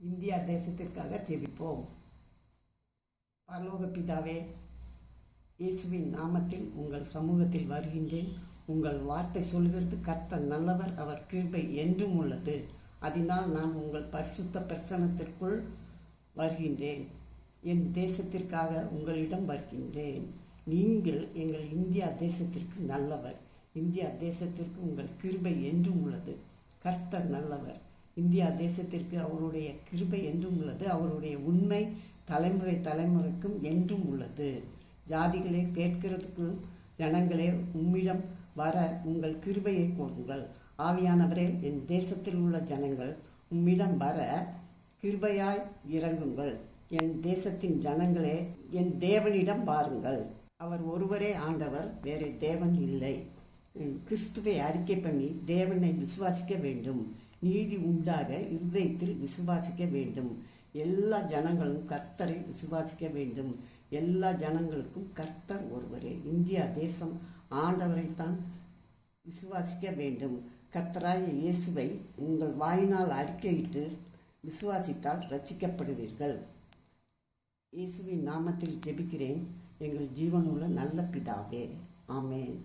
India தேசத்திற்காக ஜெபிப்போம். பரலோக பிதாவே இயேசுவின் நாமத்தில் உங்கள் சமூகத்தில் வருகின்றேன். உங்கள் வார்த்தை சொல்கிறது கர்த்தர் நல்லவர் அவர் கிருபை என்றும் உள்ளது. அதனால் நான் உங்கள் பரிசுத்த பிரசனத்திற்குள் வருகின்றேன். என் தேசத்திற்காக உங்களிடம் வருகின்றேன். நீங்கள் எங்கள் இந்தியா தேசத்திற்கு நல்லவர். இந்தியா தேசத்திற்கு உங்கள் கிருபை என்றும் உள்ளது. கர்த்தர் நல்லவர். இந்தியா தேசத்திற்கு அவருடைய கிருபை என்றும் உள்ளது. அவருடைய உண்மை தலைமுறை தலைமுறைக்கும் என்றும் உள்ளது. ஜாதிகளே கேட்கிறதுக்கு ஜனங்களே உம்மிடம் வர உங்கள் கிருபையை கூறுங்கள் ஆவியானவரே என் தேசத்தில் உள்ள ஜனங்கள் உம்மிடம் வர கிருபையாய் இறங்குங்கள். என் தேசத்தின் ஜனங்களே என் தேவனிடம் வாருங்கள். அவர் ஒருவரே ஆண்டவர் வேறு தேவன் இல்லை. கிறிஸ்துவை அறிக்கை பண்ணி தேவனை விசுவாசிக்க வேண்டும். நீதி உண்டாக இருதயத்தில் விசுவாசிக்க வேண்டும். எல்லா ஜனங்களும் கர்த்தரை விசுவாசிக்க வேண்டும். எல்லா ஜனங்களுக்கும் கர்த்தர் ஒருவரே. இந்தியா தேசம் ஆண்டவரைத்தான் விசுவாசிக்க வேண்டும். கர்த்தராய இயேசுவை உங்கள் வாயினால் அறிக்கையிட்டு விசுவாசித்தால் ரட்சிக்கப்படுவீர்கள் இயேசுவின் நாமத்தில் ஜெபிக்கிறேன். எங்கள் ஜீவனுள்ள நல்ல பிதாவே. ஆமேன்.